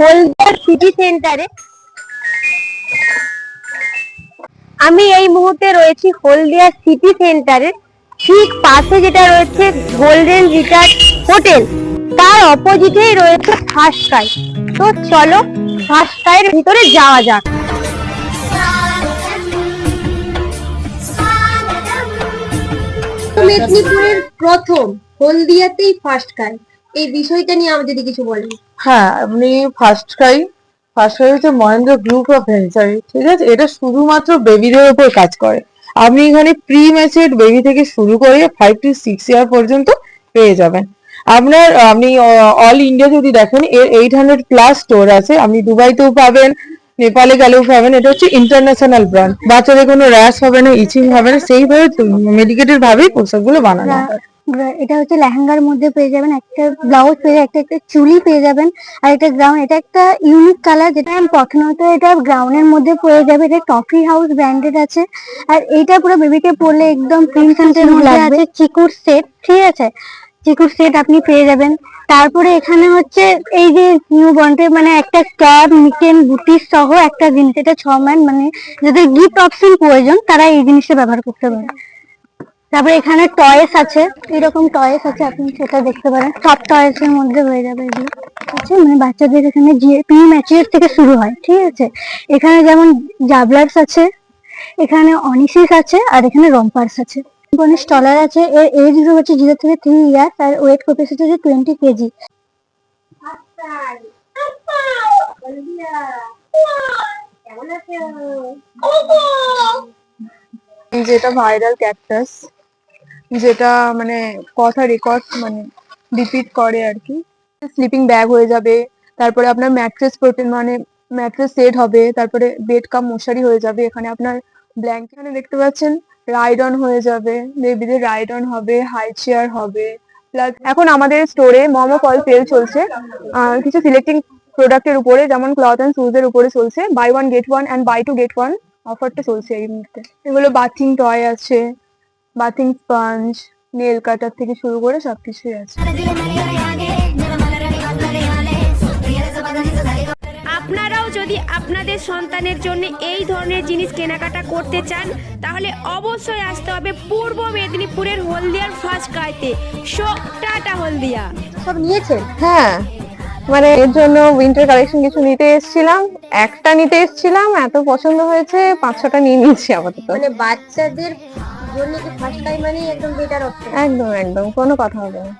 হলদিয়ার city সেন্টারে আমি এই মুহূর্তে রয়েছি হলদিয়া সিটি সেন্টারে ঠিক পাশে যেটা রয়েছে গোল্ডেন রিটার্ড হোটেল তার অপোজিটেই রয়েছে ফার্স্ট স্কাই তো চলো ফার্স্ট স্কাইয়ের ভিতরে যাওয়া যাক। মেদিনীপুরের প্রথম হলদিয়াতেই ফার্স্ট স্কাই এই বিষয়টা নিয়ে আমাদের যদি কিছু বলেন। হ্যাঁ আপনি ফার্স্ট ক্রাই ফার্স্ট ক্রাই হচ্ছে মহেন্দ্র গ্রুপ অফ ভেঞ্চার ঠিক আছে? এটা শুধুমাত্র বেবিদের উপর কাজ করে। আপনি এখানে প্রি ম্যাচেড বেবি থেকে শুরু করে ফাইভ টু সিক্স ইয়ার পর্যন্ত পেয়ে যাবেন। আপনার আপনি অল ইন্ডিয়া যদি দেখেন এর এইট হান্ড্রেড প্লাস স্টোর আছে। আপনি দুবাইতেও পাবেন নেপালে গেলেও পাবেন। এটা হচ্ছে ইন্টারন্যাশনাল ব্র্যান্ড বাচ্চাদের কোনো র্যাশ হবে না ইচিং হবে না। সেইভাবে মেডিকেটেড ভাবেই পোশাকগুলো বানানো হয়। এটা হচ্ছে লেহেঙ্গার মধ্যে পেয়ে যাবেন একটা ব্লাউজ পেয়ে যাবেন একটা একটা চুলি পেয়ে যাবেন আর এটা গ্রাউন্ড এটা একটা ইউনিক কালার যেটা প্রথমত এটা গ্রাউন্ডের মধ্যে পড়ে যাবে। এটা টফি হাউস ব্র্যান্ডেড আছে আর এইটা পুরো বেবিকে পরলে একদম প্রিন্সেসের মধ্যে আছে চিকুর সেট ঠিক আছে? চিকুর সেট আপনি পেয়ে যাবেন। তারপরে এখানে হচ্ছে এই যে নিউ বন্ডে মানে একটা ক্যাব মিটেন বুটিস সহ একটা জিনিস এটা ছ ম্যান মানে যাদের গিফট অপশন প্রয়োজন তারা এই জিনিসটা ব্যবহার করতে পারে তারপরে এখানে টয়েস আছে। এরকম টয়েস আছে আপনি সেটা দেখতে পারেন। সব টয়েস এর মধ্যে হয়ে যাবে এগুলো। আছে? মানে বাচ্চাদের এখানে প্রি ম্যাচিওর থেকে শুরু হয়। ঠিক আছে? এখানে যেমন জাবলার্স আছে, এখানে অনিসিস আছে, আর এখানে রম্পার্স আছে। স্টলার আছে, এর এজ গ্রুপ হচ্ছে জিরো থেকে থ্রি ইয়ার্স আর ওয়েট ক্যাপাসিটি হচ্ছে টোয়েন্টি কেজি যেটা ভাইরাল ক্যাকটাস যেটা মানে কথা রেকর্ড মানে রিপিট করে আর কি। স্লিপিং ব্যাগ হয়ে যাবে, তারপরে আপনার ম্যাট্রেস প্রোটিন মানে ম্যাট্রেস সেট হবে, তারপরে বেড কাম মশারি হয়ে যাবে, এখানে আপনার ব্ল্যাঙ্কেট দেখতে পাচ্ছেন রাইড অন হয়ে যাবে বেবিদের রাইড অন হবে হাই চেয়ার হবে প্লাস এখন আমাদের স্টোরে মমো ফল সেল চলছে। কিছু সিলেক্টিং প্রোডাক্টের উপরে, যেমন ক্লথ অ্যান্ড শুজ এর উপরে চলছে buy one get one and buy two get one অফারটা চলছে এই মুহূর্তে। এগুলো বাথিং টয় আছে বাথিং স্পঞ্জ নেল কাটার থেকে শুরু করে সবকিছুই আছে। আপনারাও যদি আপনাদের সন্তানের জন্য এই ধরনের জিনিস কেনাকাটা করতে চান তাহলে অবশ্যই আসতে হবে পূর্ব মেদিনীপুরের হলদিয়ার ফার্স্ট গাইতে শো টাটা হলদিয়া। সব নিয়েছেন হ্যাঁ। মানে এর জন্য উইন্টার কালেকশন কিছু নিতে এসেছিলাম একটা নিতে এসেছিলাম এত পছন্দ হয়েছে পাঁচ ছটা নিয়ে নিয়েছি আপাতত। মানে বাচ্চাদের একদম একদম কোনো কথা হবে না।